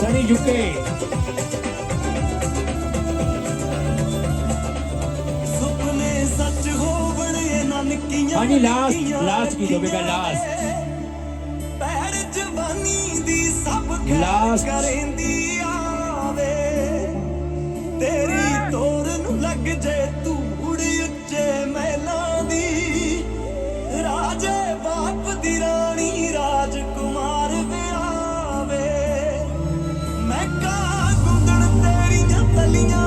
ਸਣੀ ਜੁਕੇ ਸੁਪਨੇ ਸੱਚ ਹੋਵਣ ਇਹ ਨਾਨਕੀਆਂ ਹਾਂਜੀ, ਕੀ last? ਪੈਰ ਜਵਾਨੀ ਦੀ ਸਭ ਖੈਰ। ਕਰੇਂਦੀ ਆਵੇ ਤੇਰੀ ਤੋਰ ਨੂੰ ਲੱਗ ਜੇ ਧੂੜ ਮੈਂ ਕਾ ਗੁੰਦਣ ਤੇਰੀਆਂ ਤਲੀਆਂ